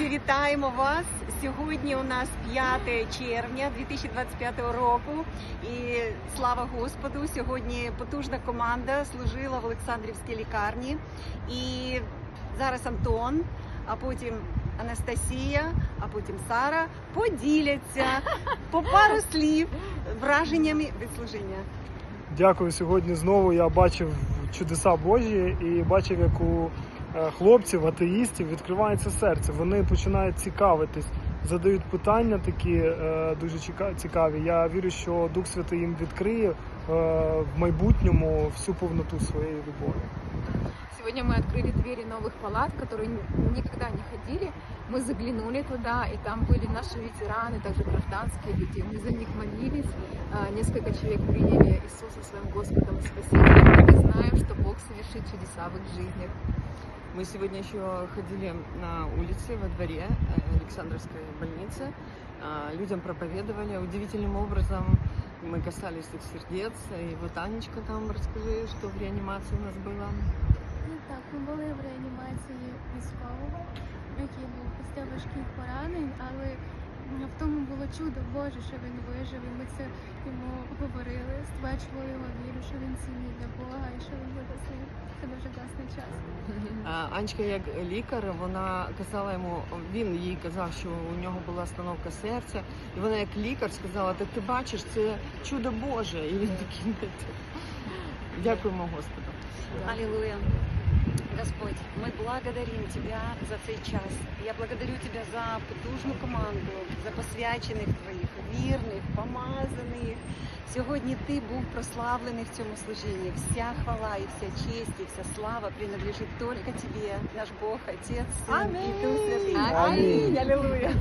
Вітаємо вас! Сьогодні у нас 5 червня 2025 року. І слава Господу! Сьогодні потужна команда служила в Олександрівській лікарні. І зараз Антон, а потім Анастасія, а потім Сара поділяться по пару слів враженнями від служіння. Дякую. Сьогодні знову я бачив чудеса Божі і бачив, як у е, хлопців, атеїстів відкривається серце. Вони починають цікавитись, задають питання такі е, дуже чіка- цікаві. Я вірю, що Дух Святий їм відкриє е, в майбутньому всю повноту своєї любові. Сегодня мы открыли двери новых палат, которые н- никогда не ходили. Мы заглянули туда, и там были наши ветераны, также гражданские люди. Мы за них молились. А, Несколько человек приняли Иисуса своим Господом и Спасителем. И мы знаем, что Бог совершит чудеса в их жизнях. Мы сегодня еще ходили на улице во дворе э, Александровской больницы. А, Людям проповедовали удивительным образом. Мы касались их сердец. И вот Анечка там расскажи, что в реанимации у нас было. Ну так, ми були в реанімації військового, який був після важких поранень, але в тому було чудо Боже, що він вижив. І ми це йому говорили, стверджували його віру, що він цінний для Бога і що він буде з ним. Це дуже класний час. Анечка, як лікар, вона казала йому, він їй казав, що у нього була остановка серця, і вона як лікар сказала, так ти бачиш, це чудо Боже. І він такий, «Ну, дякуємо Господу. Аллилуйя. Господь, мы благодарим Тебя за цей час. Я благодарю Тебя за потужну команду, за посвячених Твоїх, вірних, помазаних. Сьогодні Ти був прославлений в цьому служінні. Вся хвала і вся честь і вся слава принадлежить только тобі, наш Бог, Отец, Сын и Дух Святый. Амінь. Аллилуйя.